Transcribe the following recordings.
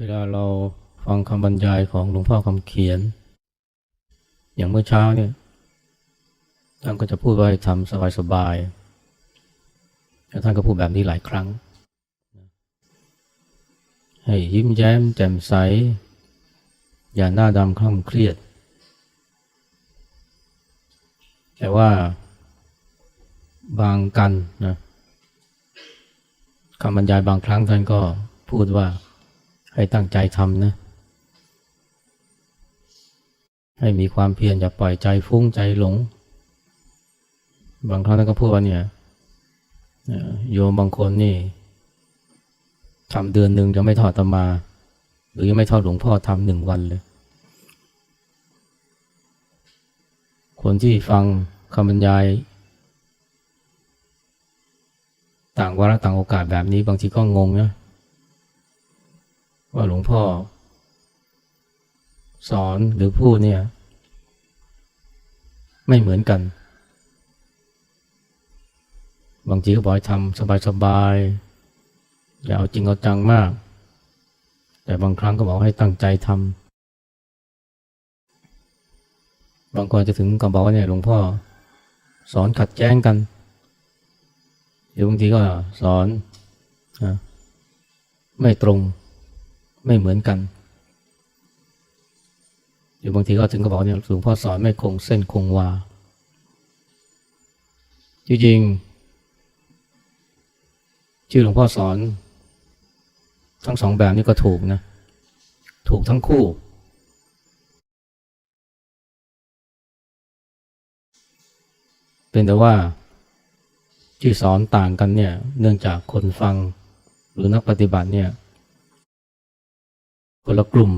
เวลาเราฟังคำบรรยายของหลวงพ่อคำเขียน อย่างเมื่อเช้าเนี่ยท่านก็จะพูดว่าให้ทำสบายๆแล้วท่านก็พูดแบบนี้หลายครั้ง ให้ยิ้มแย้มแจ่มใส อย่าหน้าดำคล่ำเครียด แต่ว่าบางกันนะคำบรรยายบางครั้งท่านก็พูดว่า ให้ตั้งใจทำนะ ให้มีความเพียรอย่าปล่อยใจฟุ้งใจหลง บางครั้งท่านก็พูดว่าเนี่ยโยมบางคนนี่ทำเดือนหนึ่งจะไม่ทอดตมา หรือยังไม่ท่าหลวงพ่อทำหนึ่งวันเลย คนที่ฟังคำบรรยาย ต่างวาระต่างโอกาสแบบนี้บางทีก็งงนะ ว่าหลวงพ่อ สอนหรือพูดเนี่ย ไม่เหมือนกัน บางทีก็บอกให้ทำสบายๆอย่าเอาจริงเอาจังมาก แต่บางครั้งก็บอกให้ตั้งใจทำบางคนจะถึงกับบอกว่าเนี่ยหลวงพ่อ สอนขัดแย้งกันหรือบางทีก็สอนไม่ตรง ไม่เหมือนกันหรือบางทีก็ถึงก็บอกเนี่ยหลวงพ่อสอนไม่คงเส้นคงวา จริงๆที่อหลวงพ่อสอน ทั้งสองแบบนี้ก็ถูกนะ ถูกทั้งคู่ เป็นแต่ว่าที่สอนต่างกันเนี่ยเนื่องจากคนฟังหรือนักปฏิบัติเนี่ย คนละกลุ่ม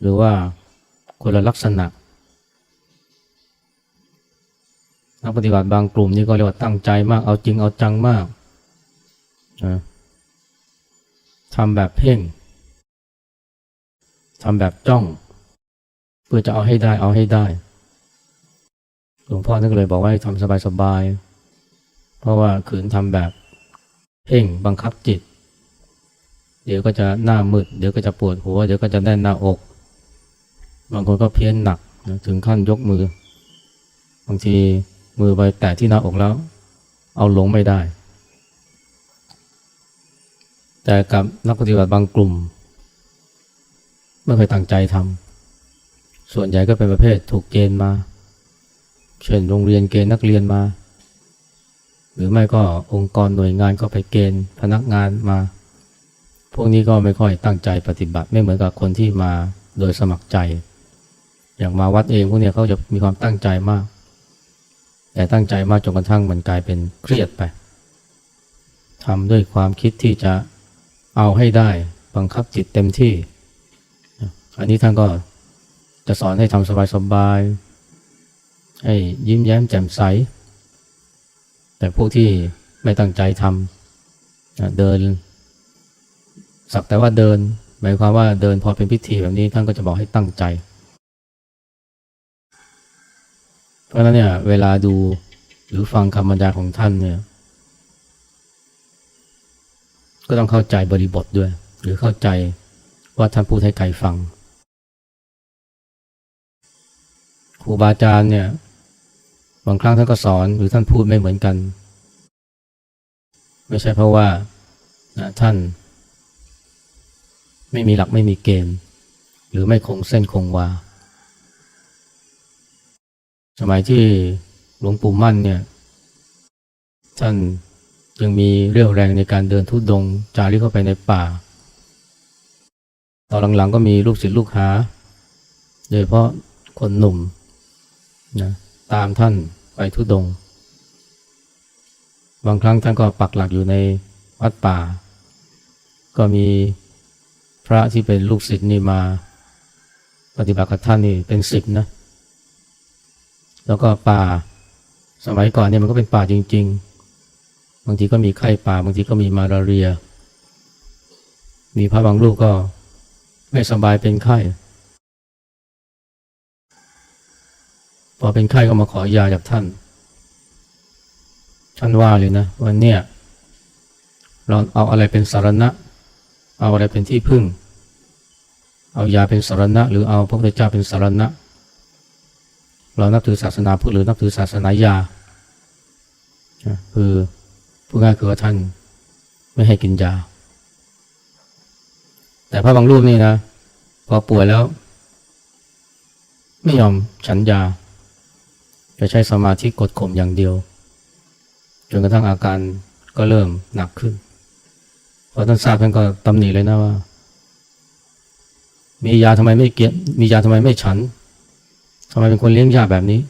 หรือว่าคนละลักษณะ นักปฏิบัติบางกลุ่มนี่ก็เรียกว่าตั้งใจมาก เอาจริงเอาจังมากนะทำแบบเพ่งทำแบบจ้อง เพื่อจะเอาให้ได้เอาให้ได้ หลวงพ่อท่านก็เลยบอกว่าให้ทำสบายๆ เพราะว่าขืนทำแบบเพ่งบังคับจิต เดี๋ยวก็จะหน้ามืด เดี๋ยวก็จะปวดหัว เดี๋ยวก็จะแน่นหน้าอก บางคนก็เพี้ยนหนักถึงขั้นยกมือ บางทีมือไปแตะที่หน้าอกแล้ว เอาลงไม่ได้ แต่กับนักปฏิบัติบางกลุ่มไม่เคยตั้งใจทำส่วนใหญ่ก็เป็นประเภทถูกเกณฑ์มา เช่นโรงเรียนเกณฑ์นักเรียนมา หรือไม่ก็องค์กรหน่วยงานก็ไปเกณฑ์พนักงานมา พวกนี้ก็ไม่ค่อยตั้งใจปฏิบัติไม่เหมือนกับคนที่มาโดยสมัครใจ อย่างมาวัดเองพวกนี้เขาจะมีความตั้งใจมาก แต่ตั้งใจมากจนกระทั่งมันกลายเป็นเครียดไปทำด้วยความคิดที่จะเอาให้ได้บังคับจิตเต็มที่ อันนี้ท่านก็จะสอนให้ทำสบายๆ ให้ยิ้มแย้มแจ่มใส แต่พวกที่ไม่ตั้งใจทำเดิน สักแต่ว่าเดิน หมายความว่าเดินพอเป็นพิธีแบบนี้ท่านก็จะบอกให้ตั้งใจ เพราะฉะนั้นเนี่ยเวลาดูหรือฟังคำบรรยายของท่านเนี่ย ก็ต้องเข้าใจบริบทด้วย หรือเข้าใจว่าท่านพูดให้ใครฟังครูบาอาจารย์เนี่ยบางครั้งท่านก็สอนหรือท่านพูดไม่เหมือนกัน ไม่ใช่เพราะว่านะท่าน ไม่มีหลักไม่มีเกณฑ์ หรือไม่คงเส้นคงวา สมัยที่หลวงปู่มั่นเนี่ยท่านยังมีเรี่ยวแรงในการเดินทุดงจาริกเข้าไปในป่า ตอนหลังๆก็มีลูกศิษย์ลูกหา โดยเฉพาะคนหนุ่มนะตามท่านไปทุดง บางครั้งท่านก็ปักหลักอยู่ในวัดป่า ก็มี พระที่เป็นลูกศิษย์นี่มา ปฏิบัติกับท่านนี่เป็นสิบนะ แล้วก็ป่าสมัยก่อนเนี่ยมันก็เป็นป่าจริง ๆ บางทีก็มีไข้ป่า บางทีก็มีมาลาเรีย มีพระบางรูปก็ไม่สบายเป็นไข้พอเป็นไข้ก็มาขอยาจากท่าน ท่านว่าเลยนะว่าเนี่ยเราเอาอะไรเป็นสารณะ เอาอะไรเป็นที่พึ่ง เอายาเป็นสารณะ หรือเอาพระพุทธเจ้าเป็นสารณะ เรานับถือศาสนาพุทธหรือนับถือศาสนายา คือผู้ง่ายคือว่าท่านไม่ให้กินยา แต่พระบางรูปนี่นะ พอป่วยแล้ว ไม่ยอมฉันยา จะใช้สมาธิกดข่มอย่างเดียว จนกระทั่งอาการก็เริ่มหนักขึ้น พอท่านทราบท่านก็ตำหนิเลยนะว่า มียาทำไมไม่เกียมียาทำไมไม่ฉันทำไมเป็นคนเลี้ยงยาแบบนี้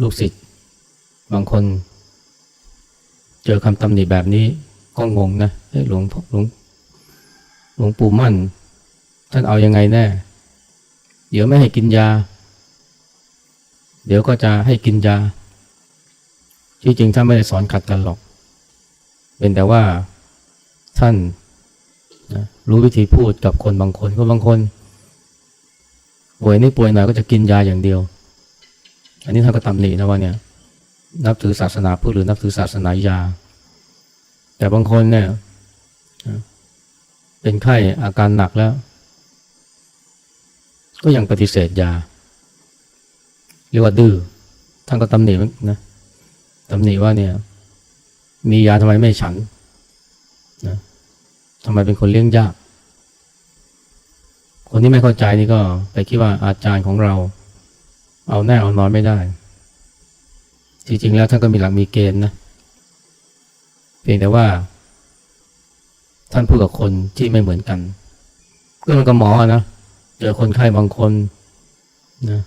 ลูกศิษย์บางคน เจอคำตำหนิแบบนี้ก็งงนะหลวงหลวงหลวงปู่มั่น ท่านเอายังไงแน่ เดี๋ยวไม่ให้กินยา เดี๋ยวก็จะให้กินยา ที่จริงท่านไม่ได้สอนขัดกันหรอก เป็นแต่ว่าท่านนะรู้วิธีพูดกับคนบางคนก็บางคนป่วยนี่ป่วยหน่อยก็จะกินยาอย่างเดียว อันนี้ท่านก็ตำหนินะว่าเนี่ยนับถือศาสนาพุทธหรือนับถือศาสนายา แต่บางคนเนี่ยเป็นไข้อาการหนักแล้ว ก็ยังปฏิเสธยาเรียกว่าดื้อท่านก็ตำหนินะตำหนิว่าเนี่ย มียาทำไมไม่ฉันนะทำไมเป็นคนเลี้ยงยาก คนที่ไม่เข้าใจนี่ก็ไปคิดว่าอาจารย์ของเรา เอาแน่เอานอนไม่ได้ จริงๆแล้วท่านก็มีหลักมีเกณฑ์นะเพียงแต่ว่า ท่านพูดกับคนที่ไม่เหมือนกัน ก็เหมันกับหมอนะเจอคนไข้บางคนนะ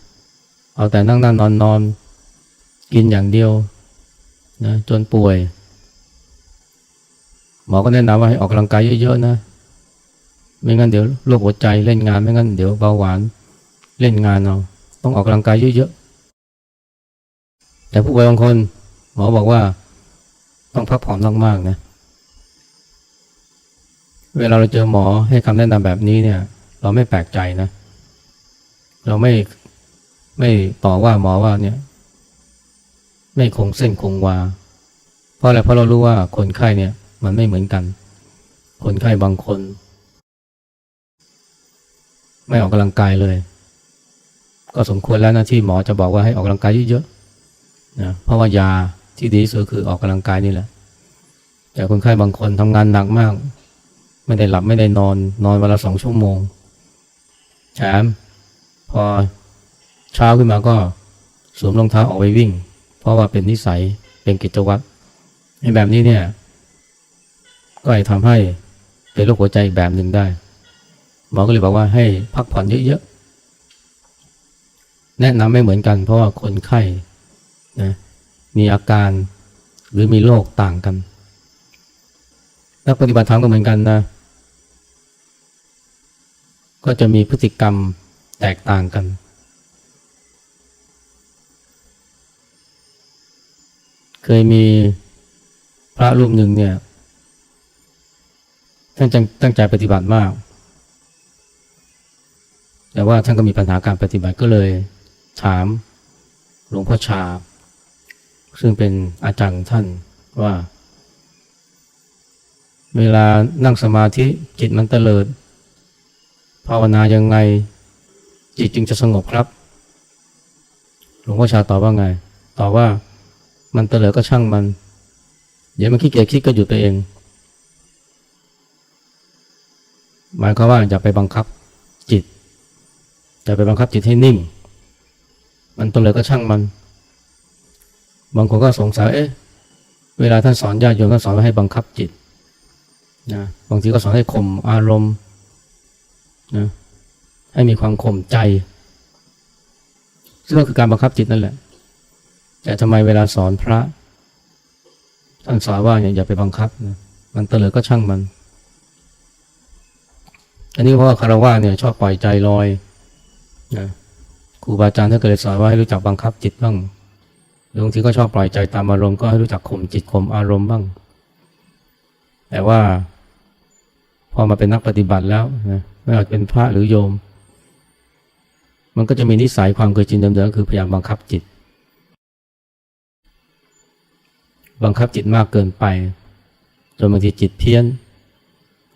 เอาแต่นั่งนั่งนอนนอนกินอย่างเดียวนะจนป่วย หมอก็แนะนำว่าให้ออกกำลังกายเยอะๆนะ ไม่งั้นเดี๋ยวโรคหัวใจเล่นงาน ไม่งั้นเดี๋ยวเบาหวานเล่นงานเอาต้องออกกำลังกายเยอะๆ แต่ผู้ป่วยบางคนหมอบอกว่าต้องพักผ่อนมากๆนะ เวลาเราเจอหมอให้คำแนะนำแบบนี้เนี่ย เราไม่แปลกใจนะ เราไม่ไม่ต่อว่าหมอว่าเนี่ย ไม่คงเส้นคงวา เพราะอะไรเพราะเรารู้ว่าคนไข้เนี่ย มันไม่เหมือนกัน คนไข้บางคน ไม่ออกกำลังกายเลย ก็สมควรแล้วนะที่หมอจะบอกว่าให้ออกกำลังกายเยอะๆนะเพราะว่ายาที่ดีสุดคือออกกำลังกายนี่แหละ แต่คนไข้บางคนทำงานหนักมาก ไม่ได้หลับไม่ได้นอน นอนวันละสองชั่วโมงแถมพอเช้าขึ้นมาก็สวมรองเท้าออกไปวิ่ง เพราะว่าเป็นนิสัยเป็นกิจวัตรในแบบนี้เนี่ย ก็อาจทำให้เป็นโรคหัวใจแบบหนึ่งได้ หมอก็เลยบอกว่าให้พักผ่อนเยอะๆ แนะนำไม่เหมือนกัน เพราะว่าคนไข้นะมีอาการหรือมีโรคต่างกันนักปฏิบัติธรรมก็เหมือนกันนะ ก็จะมีพฤติกรรมแตกต่างกัน เคยมีพระรูปหนึ่งเนี่ย ท่านตั้งใจปฏิบัติมาก แต่ว่าท่านก็มีปัญหาการปฏิบัติก็เลยถามหลวงพ่อชา ซึ่งเป็นอาจารย์ท่านว่า เวลานั่งสมาธิจิตมันเตลิด ภาวนายังไง จิตจึงจะสงบครับ หลวงพ่อชาตอบว่าไง ตอบว่ามันเตลิดก็ช่างมัน เดี๋ยวมันขี้เกียจคิดก็หยุดไปเอง หมายความว่าอย่าไปบังคับจิตอย่าไปบังคับจิตให้นิ่ง มันตัวเลยก็ช่างมัน บางคนก็สงสัยเอ๊ะเวลาท่านสอนญาติโยมก็สอนให้บังคับจิตนะบางทีก็สอนให้ข่มอารมณ์นะให้มีความข่มใจซึ่งก็คือการบังคับจิตนั่นแหละ แต่ทำไมเวลาสอนพระ ท่านสอนว่าอย่าไปบังคับนะมันเตลิดก็ช่างมัน อันนี้เพราะว่าคารวะเนี่ยชอบปล่อยใจลอยนะครูบาอาจารย์ท่านก็เลยสอนว่าให้รู้จักบังคับจิตบ้างบางทีก็ชอบปล่อยใจตามอารมณ์ก็ให้รู้จักข่มจิตข่มอารมณ์บ้าง แต่ว่า พอมาเป็นนักปฏิบัติแล้วนะไม่ว่าจะเป็นพระหรือโยม มันก็จะมีนิสัยความเคยชินเดิมๆคือพยายามบังคับจิต บังคับจิตมากเกินไปจนบางทีจิตเพี้ยน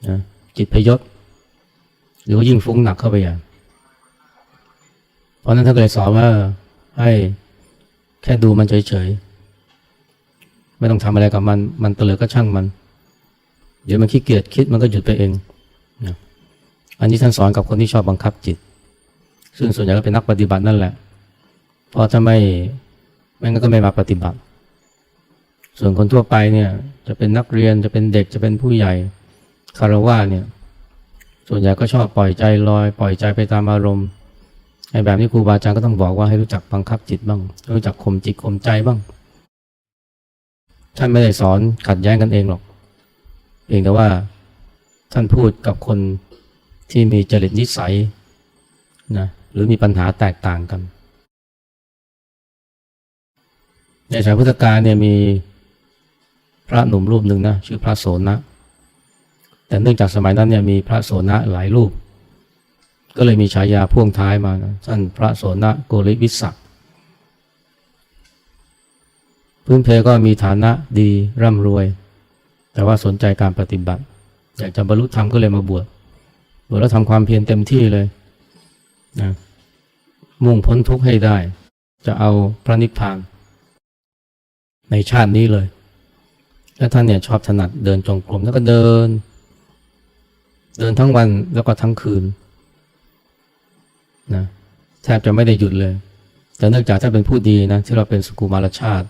นะจิตพยศ หรือว่ายิ่งฟุ้งหนักเข้าไปอย่างเพราะฉะนั้นท่านก็เลยสอนว่าให้แค่ดูมันเฉยๆ ไม่ต้องทำอะไรกับมัน มันเตลิดก็ช่างมัน เดี๋ยวมันขี้เกียจคิดมันก็หยุดไปเองนะอันนี้ท่านสอนกับคนที่ชอบบังคับจิต ซึ่งส่วนใหญ่ก็เป็นนักปฏิบัตินั่นแหละ เพราะถ้าไม่ไม่งั้นก็ไม่มาปฏิบัติ ส่วนคนทั่วไปเนี่ย จะเป็นนักเรียนจะเป็นเด็กจะเป็นผู้ใหญ่คารวะเนี่ย ส่วนใหญ่ก็ชอบปล่อยใจลอย ปล่อยใจไปตามอารมณ์ไอ้แบบนี้ครูบาอาจารย์ก็ต้องบอกว่าให้รู้จักบังคับจิตบ้าง รู้จักข่มจิตข่มใจบ้าง ท่านไม่ได้สอนขัดแย้งกันเองหรอก เพียงแต่ว่าท่านพูดกับคนที่มีจริตนิสัยนะหรือมีปัญหาแตกต่างกัน ในสายพุทธกาลเนี่ยมีพระหนุ่มรูปหนึ่งนะชื่อพระโสนะ แต่เนื่องจากสมัยนั้นเนี่ยมีพระโสนะหลายรูป ก็เลยมีฉายาพ่วงท้ายมานะท่านพระโสนะโกริวิสักพื้นเพก็มีฐานะดีร่ำรวย แต่ว่าสนใจการปฏิบัติอยากจะบรรลุธรรมก็เลยมาบวชบวชแล้วทำความเพียรเต็มที่เลยนะมุ่งพ้นทุกข์ให้ได้ จะเอาพระนิพพานในชาตินี้เลย แล้วท่านเนี่ยชอบถนัดเดินจงกรมแล้วก็เดิน เดินทั้งวันแล้วก็ทั้งคืนนะแทบจะไม่ได้หยุดเลย แต่เนื่องจากถ้าเป็นผู้ดีนะที่เราเป็นสกุมารชาติ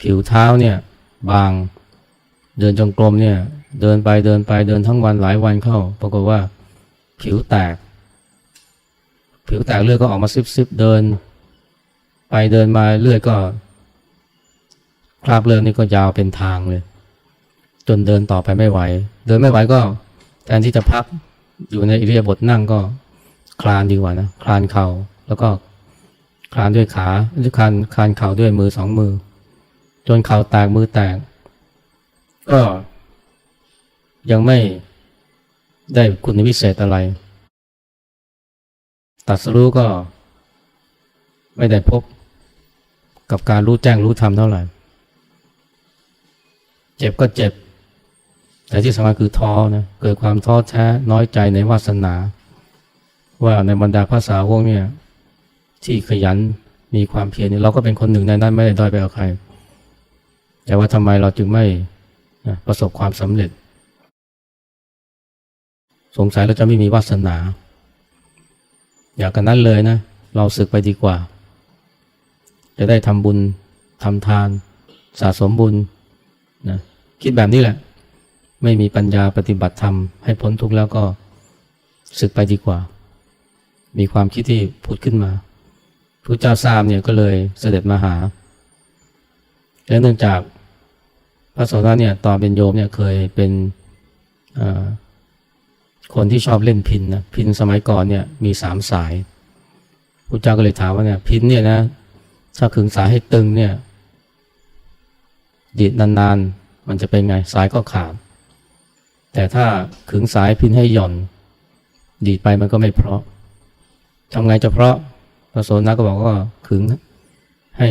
ผิวเท้าเนี่ยบางเดินจงกรมเนี่ย เดินไปเดินไปเดินทั้งวันหลายวันเข้า ปรากฏว่า ผิวแตก ผิวแตกเลือดก็ออกมาซิบๆเดิน ไปเดินมาเลือดก็คราบเลือดนี่ก็ยาวเป็นทางเลย จนเดินต่อไปไม่ไหว เดินไม่ไหวก็ แทนที่จะพักอยู่ในอิริยาบถนั่งก็คลานดีกว่านะคลานเข่าแล้วก็คลานด้วยขาหรือคลานคลานเข่าด้วยมือสองมือ จนเข่าแตกมือแตก ก็ยังไม่ได้คุณวิเศษอะไร ตัดสรู้ก็ไม่ได้พบกับการรู้แจ้งรู้ธรรมเท่าไหร่ เจ็บก็เจ็บ แต่ที่สำคัญคือท้อนะเกิดความท้อแท้น้อยใจในวาสนา ว่าในบรรดาภาษาพวกเนี่ยที่ขยันมีความเพียรเนี่ยเราก็เป็นคนหนึ่งในนั้นไม่ได้ด้อยไปกว่าใคร แต่ว่าทำไมเราจึงไม่ประสบความสำเร็จ สงสัยเราจะไม่มีวาสนา อยากกันนั้นเลยนะ เราศึกไปดีกว่า จะได้ทำบุญทำทาน สะสมบุญนะคิดแบบนี้แหละ ไม่มีปัญญาปฏิบัติธรรมให้พ้นทุกข์แล้วก็ศึกไปดีกว่า มีความคิดที่ผุดขึ้นมาพระเจ้าทราบเนี่ยก็เลยเสด็จมาหา และเนื่องจากพระโสดาเนี่ยตอนเป็นโยมเนี่ยเคยเป็นคนที่ชอบเล่นพินนะพินสมัยก่อนเนี่ยมีสามสายพระเจ้าก็เลยถามว่าเนี่ยพินเนี่ยนะถ้าขึงสายให้ตึงเนี่ยดีดนานๆ มันจะเป็นไงสายก็ขาด แต่ถ้าขึงสายพินให้หย่อน ดีดไปมันก็ไม่เพราะทำไงจะเพราะพระโสดาก็บอกว่าขึงให้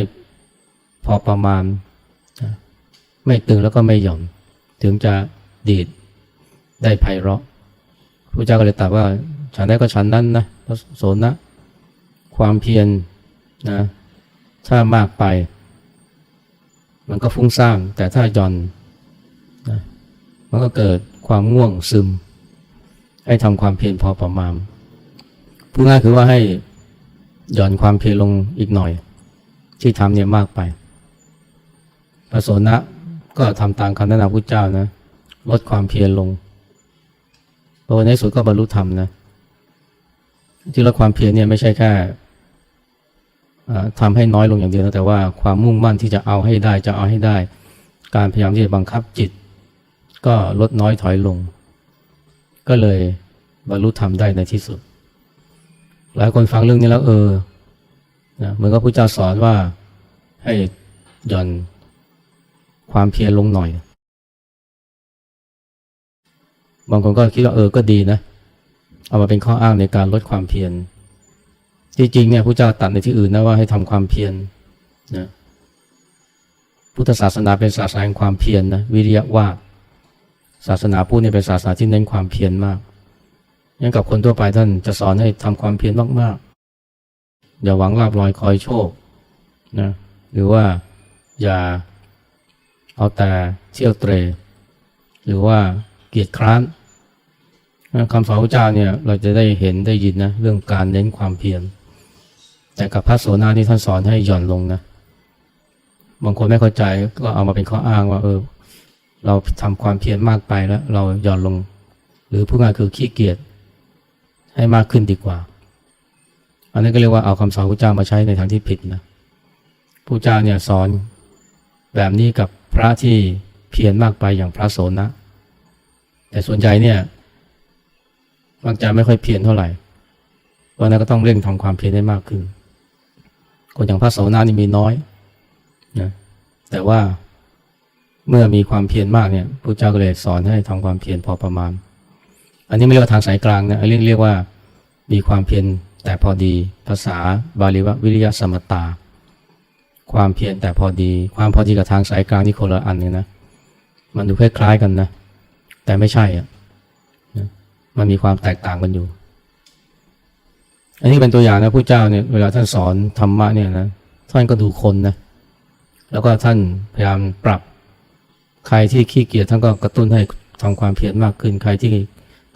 พอประมาณ ไม่ตึงแล้วก็ไม่หย่อน ถึงจะดีดได้ไพเราะพระเจ้าก็เลยตรัสว่าฉันได้ก็ฉันนั้นนะพระโสนะ ความเพียรนะถ้ามากไป มันก็ฟุ้งซ่านแต่ถ้าหย่อนนะมันก็เกิด ความง่วงซึม ให้ทำความเพียรพอประมาณพูดง่ายคือว่าให้หย่อนความเพียรลงอีกหน่อย ที่ทำเนี่ยมากไปพระโสนะก็ทำตามคำแนะนำพระเจ้านะลดความเพียรลงพอในสุดก็บรรลุธรรมนะที่ลดความเพียรเนี่ยไม่ใช่แค่ทำให้น้อยลงอย่างเดียวนะแต่ว่าความมุ่งมั่นที่จะเอาให้ได้จะเอาให้ได้ การพยายามที่จะบังคับจิต ก็ลดน้อยถอยลง ก็เลยบรรลุธรรมได้ในที่สุด หลายคนฟังเรื่องนี้แล้วเออนะเหมือนกับพระเจ้าสอนว่าให้หย่อนความเพียรลงหน่อย บางคนก็คิดว่าเออก็ดีนะ เอามาเป็นข้ออ้างในการลดความเพียรที่จริงเนี่ยพระเจ้าตัดในที่อื่นนะว่าให้ทำความเพียรนะพุทธศาสนาเป็นศาสนาแห่งความเพียรนนะวิริยะว่า ศาสนาพุทธเนี่ยเป็นศาสนาที่เน้นความเพียรมากงั้นกับคนทั่วไปท่านจะสอนให้ทำความเพียรมากๆ อย่าหวังลาบลอยคอยโชคนะหรือว่าอย่าเอาแต่เที่ยวเตร หรือว่าเกียรติคร้านคำสอนพระเจ้าเนี่ยเราจะได้เห็นได้ยินนะเรื่องการเน้นความเพียรแต่กับพระโสนาที่ท่านสอนให้หย่อนลงนะบางคนไม่เข้าใจก็เอามาเป็นข้ออ้างว่าเออ เราทำความเพียรมากไปแล้ว เราหย่อนลง หรือผู้งานคือขี้เกียจให้มากขึ้นดีกว่า อันนี้ก็เรียกว่าเอาคำสอนพระเจ้ามาใช้ในทางที่ผิดนะพระเจ้าเนี่ยสอนแบบนี้กับพระที่เพียรมากไปอย่างพระโสนะ แต่ส่วนใหญ่เนี่ยมักจะไม่ค่อยเพียรเท่าไหร่เพราะนั้นก็ต้องเร่งทำความเพียรให้มากขึ้น คนอย่างพระโสนะนี่มีน้อยนะแต่ว่า เมื่อมีความเพียรมากเนี่ยพระเจ้าก็เลยสอนให้ทำความเพียรพอประมาณ อันนี้ไม่เรียกว่าทางสายกลางนะเรียกเรียกว่ามีความเพียรแต่พอดีภาษาบาลีว่าวิริยะสมตา ความเพียรแต่พอดี ความพอดีกับทางสายกลางนี่คนละอันเลยนะ มันดูคล้ายๆกันนะ แต่ไม่ใช่อะนะมันมีความแตกต่างกันอยู่ อันนี้เป็นตัวอย่างนะผู้เจ้าเนี่ยเวลาท่านสอนธรรมะเนี่ยนะท่านก็ดูคนนะแล้วก็ท่านพยายามปรับ ใครที่ขี้เกียจท่านก็กระตุ้นให้ทำความเพียรมากขึ้น ใครที่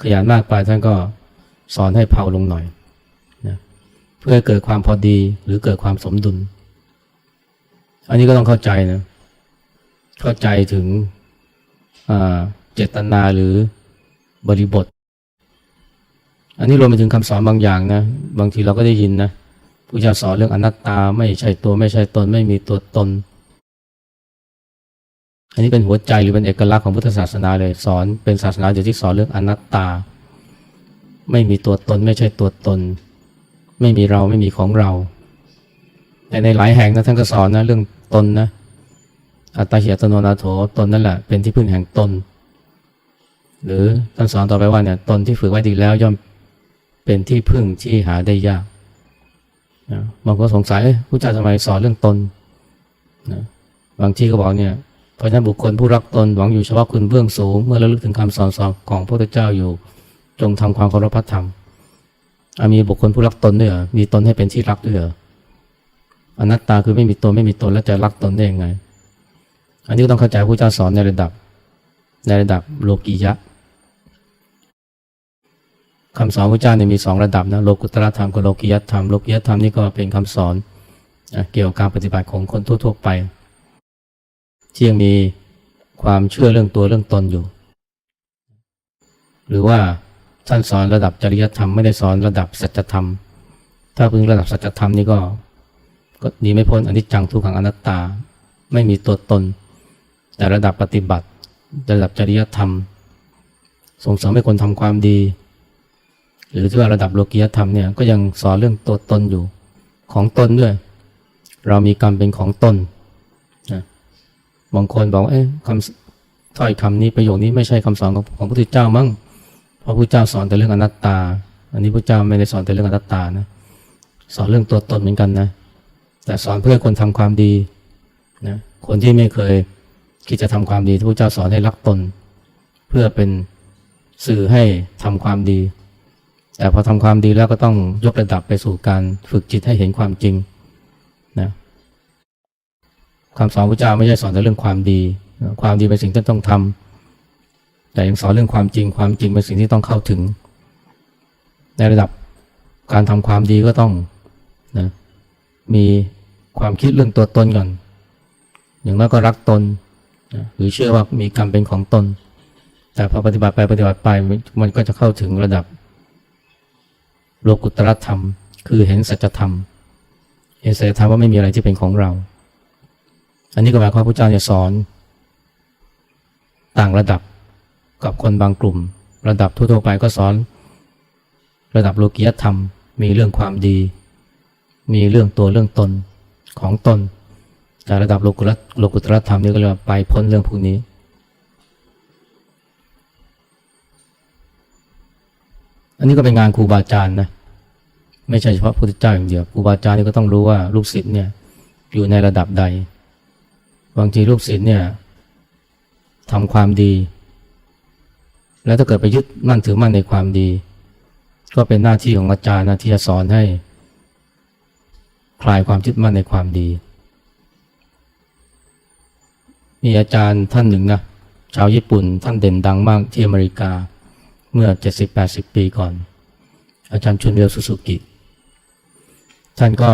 ขยันมากไปท่านก็สอนให้เผาลงหน่อยนะเพื่อเกิดความพอดีหรือเกิดความสมดุล อันนี้ก็ต้องเข้าใจนะเข้าใจถึงเจตนาหรือบริบท อันนี้รวมไปถึงคำสอนบางอย่างนะบางทีเราก็ได้ยินนะผู้จะสอนเรื่องอนัตตาไม่ใช่ตัวไม่ใช่ตนไม่มีตัวตน อันนี้เป็นหัวใจหรือเป็นเอกลักษณ์ของพุทธศาสนาเลยสอนเป็นศาสนาเดียวที่สอนเรื่องอนัตตา ไม่มีตัวตนไม่ใช่ตัวตน ไม่มีเราไม่มีของเรา แต่ในหลายแห่งนะท่านก็สอนนะเรื่องตนนะอัตตาเหียตโนนาโถตนนั่นแหละเป็นที่พึ่งแห่งตน หรือท่านสอนต่อไปว่าเนี่ยตนที่ฝึกไว้ดีแล้วย่อมเป็นที่พึ่งที่หาได้ยากนะบางคนสงสัยผู้เจ้าทำไมสอนเรื่องตนนะบางที่ก็บอกเนี่ย เพราะฉะนั้นบุคคลผู้รักตนหวังอยู่เฉพาะคุณเบื้องสูง เมื่อระลึกถึงคำสอนสอนของพระพุทธเจ้าอยู่ จงทำความเคารพพระธรรมมีบุคคลผู้รักตนด้วยเหรอมีตนให้เป็นที่รักด้วยเหรออนัตตาคือไม่มีตัวไม่มีตนแล้วจะรักตนได้ยังไง อันนี้ต้องเข้าใจผู้เจ้าสอนในระดับ ในระดับโลกียะคำสอนพระเจ้าเนี่ยมีสองระดับนะโลกุตตรธรรมกับโลกียธรรมโลกียธรรมนี่ก็เป็นคำสอนเกี่ยวกับการปฏิบัติของคนทั่วๆไป ที่ยังมีความเชื่อเรื่องตัวเรื่องตนอยู่ หรือว่าท่านสอนระดับจริยธรรมไม่ได้สอนระดับสัจธรรม ถ้าพึงระดับสัจธรรมนี่ก็ก็หนีไม่พ้นอนิจจังทุกขังอนัตตา ไม่มีตัวตน แต่ระดับปฏิบัติ ระดับจริยธรรม ส่งเสริมให้คนทำความดี หรือที่ว่าระดับโลกียธรรมเนี่ยก็ยังสอนเรื่องตัวตนอยู่ของตนด้วย เรามีกรรมเป็นของตนน บางคนบอกเอ๊ะคำถ้อยคำนี้ประโยคนี้ไม่ใช่คำสอนของของพระพุทธเจ้ามั้งเพราะพระเจ้าสอนแต่เรื่องอนัตตา อันนี้พระเจ้าไม่ได้สอนแต่เรื่องอนัตตานะสอนเรื่องตัวตนเหมือนกันนะ แต่สอนเพื่อคนทำความดีนะคนที่ไม่เคยคิดจะทำความดีพระเจ้าสอนให้รักตน เพื่อเป็นสื่อให้ทำความดี แต่พอทำความดีแล้วก็ต้องยกระดับไปสู่การฝึกจิตให้เห็นความจริง คำสอนพระเจ้าไม่ใช่สอนแต่เรื่องความดี ความดีเป็นสิ่งที่ต้องทำแต่ยังสอนเรื่องความจริง ความจริงเป็นสิ่งที่ต้องเข้าถึง ในระดับการทำความดีก็ต้องนะมีความคิดเรื่องตัวตนก่อน อย่างน้อยก็รักตนนะหรือเชื่อว่ามีกรรมเป็นของตน แต่พอปฏิบัติไปปฏิบัติไปมันก็จะเข้าถึงระดับโลกุตตรธรรม คือเห็นสัจธรรม เห็นสัจธรรมว่าไม่มีอะไรที่เป็นของเรา อันนี้ก็หมายความพระเจ้าจะสอน ต่างระดับกับคนบางกลุ่ม ระดับทั่วๆไปก็สอน ระดับโลกียธรรม มีเรื่องความดี มีเรื่องตัวเรื่องตนของตน แต่ระดับโลกุตโลกุตรธรรมนี่ก็เรียกว่าไปพ้นเรื่องพวกนี้ อันนี้ก็เป็นงานครูบาอาจารย์นะไม่ใช่เฉพาะพระพุทธเจ้าอย่างเดียวครูบาอาจารย์นี่ก็ต้องรู้ว่าลูกศิษย์เนี่ยอยู่ในระดับใด บางทีลูกศิษย์เนี่ยทำความดี แล้วถ้าเกิดไปยึดมั่นถือมั่นในความดี ก็เป็นหน้าที่ของอาจารย์นะที่จะสอนให้ คลายความยึดมั่นในความดี มีอาจารย์ท่านหนึ่งนะชาวญี่ปุ่นท่านเด่นดังมากที่อเมริกาเมื่อ 70-80 ปีก่อน อาจารย์ชุนเรียวสุสุกิ ท่านก็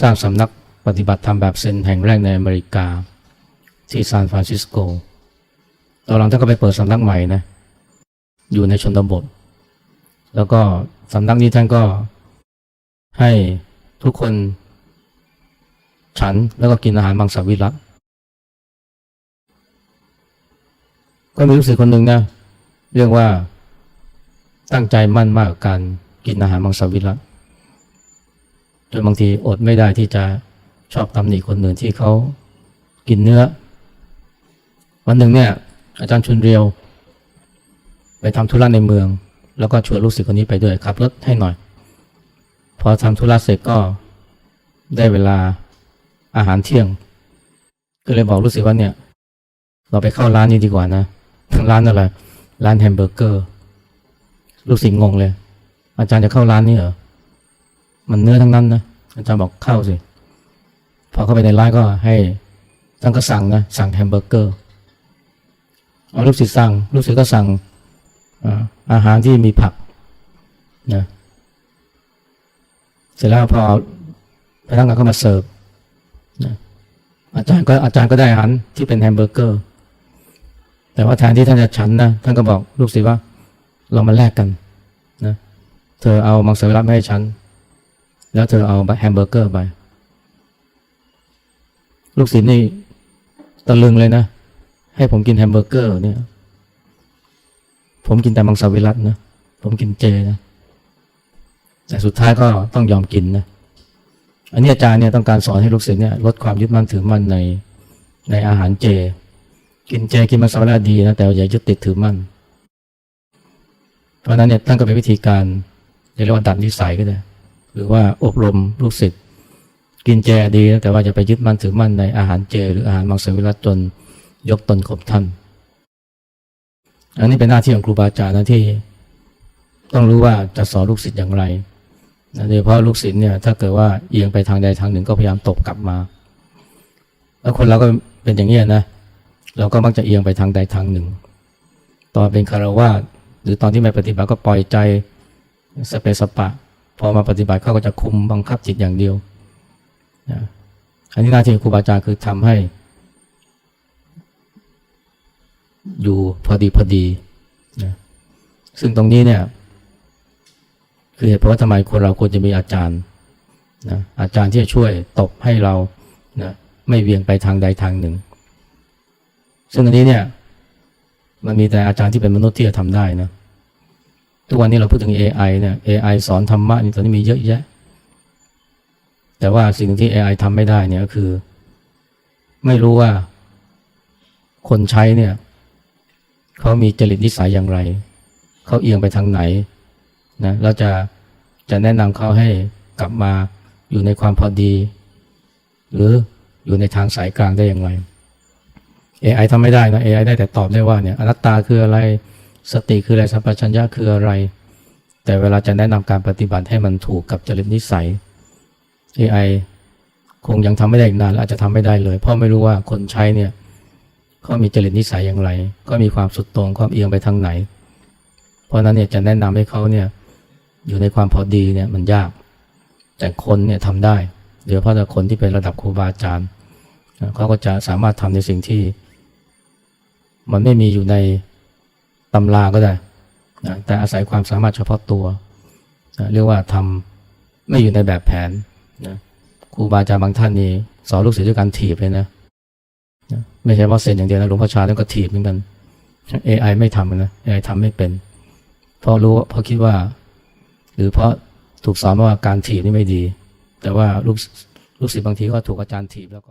สร้างสำนัก ปฏิบัติธรรมแบบเซนแห่งแรกในอเมริกา ที่ซานฟรานซิสโก ตอนหลังท่านก็ไปเปิดสำนักใหม่นะ อยู่ในชนบท แล้วก็สำนักนี้ท่านก็ให้ทุกคน ฉันแล้วก็กินอาหารมังสวิรัตก็มีลูกศิษย์คนหนึ่งนะ เรียกว่าตั้งใจมั่นมากกับการกินอาหารมังสวิรัตจนบางทีอดไม่ได้ที่จะ ชอบตำหนิคนอื่นที่เขากินเนื้อ วันหนึ่งเนี่ย อาจารย์ชุนเรียว ไปทำธุระในเมือง แล้วก็ชวนลูกศิษย์คนนี้ไปด้วยขับรถให้หน่อย พอทำธุระเสร็จก็ได้เวลาอาหารเที่ยง ก็เลยบอกลูกศิษย์ว่าเนี่ย เราไปเข้าร้านนี้ดีกว่านะร้านอะไรร้านแฮมเบอร์เกอร์ ลูกศิษย์งงเลย อาจารย์จะเข้าร้านนี้เหรอมันเนื้อทั้งนั้นนะอาจารย์บอกเข้าสิ พอเข้าไปในร้านก็ให้ท่านก็สั่งนะสั่งแฮมเบอร์เกอร์เอาลูกศิษย์สั่งลูกศิษย์ก็สั่งอาหารที่มีผักนะเสร็จแล้วพอพนักงานก็มาเสิร์ฟนะอาจารย์ก็อาจารย์ก็ได้อาหารที่เป็นแฮมเบอร์เกอร์ แต่ว่าแทนที่ท่านจะฉันนะท่านก็บอกลูกศิษย์ว่าเรามาแลกกันนะเธอเอามังสวิรัตมาให้ฉัน แล้วเธอเอาแฮมเบอร์เกอร์ไป ลูกศิษย์นี่ตะลึงเลยนะ ให้ผมกินแฮมเบอร์เกอร์เนี่ย ผมกินแต่มังสวิรัตนะ ผมกินเจนะ แต่สุดท้ายก็ต้องยอมกินนะ อันนี้อาจารย์เนี่ยต้องการสอนให้ลูกศิษย์เนี่ยลดความยึดมั่นถือมั่นในในอาหารเจ กินเจกินมังสวิรัตดีนะ แต่อย่ายึดติดถือมั่น เพราะนั้นเนี่ยตั้งก็เป็นวิธีการเรียกว่าดัดนิสัยก็ได้ หรือว่าอบรมลูกศิษย์ กินเจดีนะแต่ว่าจะไปยึดมั่นถือมั่นในอาหารเจ หรืออาหารมังสวิรัตจนยกตนข่มท่านอันนี้เป็นหน้าที่ของครูบาอาจารย์นะที่ ต้องรู้ว่าจะสอนลูกศิษย์อย่างไรนะโดยเฉพาะลูกศิษย์เนี่ยถ้าเกิดว่าเอียงไปทางใดทางหนึ่งก็พยายามตบกลับมา แล้วคนเราก็เป็นอย่างนี้นะเราก็มักจะเอียงไปทางใดทางหนึ่ง ตอนเป็นคารวาสหรือตอนที่ไม่ปฏิบัติก็ปล่อยใจสเปสปะ พอมาปฏิบัติเขาก็จะคุมบังคับจิตอย่างเดียว นะอันนี้หน้าที่ครูบาอาจารย์คือทำให้ อยู่พอดีพอดีนะซึ่งตรงนี้เนี่ย คือเหตุผลว่าทำไมคนเราควรจะมีอาจารย์นะอาจารย์ที่จะช่วยตบให้เรานะไม่เวียงไปทางใดทางหนึ่ง ซึ่งอันนี้เนี่ย มันมีแต่อาจารย์ที่เป็นมนุษย์ที่จะทำได้นะทุกวันนี้เราพูดถึง AI เนี่ย AI สอนธรรมะนี่ตอนนี้มีเยอะแยะ แต่ว่าสิ่งที่ AI ทำไม่ได้เนี่ยก็คือ ไม่รู้ว่า คนใช้เนี่ยเขามีจริตนิสัยอย่างไร เขาเอียงไปทางไหนนะแล้วจะจะแนะนำเขาให้กลับมาอยู่ในความพอดี หรืออยู่ในทางสายกลางได้อย่างไร AI ทำไม่ได้นะ AI ได้แต่ตอบได้ว่าเนี่ยอนัตตาคืออะไรสติคืออะไรสัมปชัญญะคืออะไร แต่เวลาจะแนะนำการปฏิบัติให้มันถูกกับจริตนิสัย AI คงยังทำไม่ได้อีกนานและอาจจะทำไม่ได้เลย เพราะไม่รู้ว่าคนใช้เนี่ยเขามีจริตนิสัยอย่างไร ก็มีความสุดโต่งความเอียงไปทางไหน เพราะนั้นเนี่ยจะแนะนำให้เขาเนี่ยอยู่ในความพอดีเนี่ยมันยาก แต่คนเนี่ยทำได้โดยเฉพาะแต่คนที่เป็นระดับครูบาอาจารย์เขาก็จะสามารถทำในสิ่งที่ มันไม่มีอยู่ในตำราก็ได้นะแต่อาศัยความสามารถเฉพาะตัวนะเรียกว่าทำไม่อยู่ในแบบแผน นะครูบาอาจารย์บางท่านนี่สอนลูกศิษย์ด้วยการถีบเลยนะนะไม่ใช่ว่าเซ็นอย่างเดียวนะหลวงพ่อชาท่านก็ถีบเหมือนกัน AI ไม่ทำนะ AI ทำไม่เป็น เพราะรู้เพราะคิดว่า หรือเพราะถูกสอนว่าการถีบนี่ไม่ดี แต่ว่าลูกลูกศิษย์บางทีก็ถูกอาจารย์ถีบแล้วก็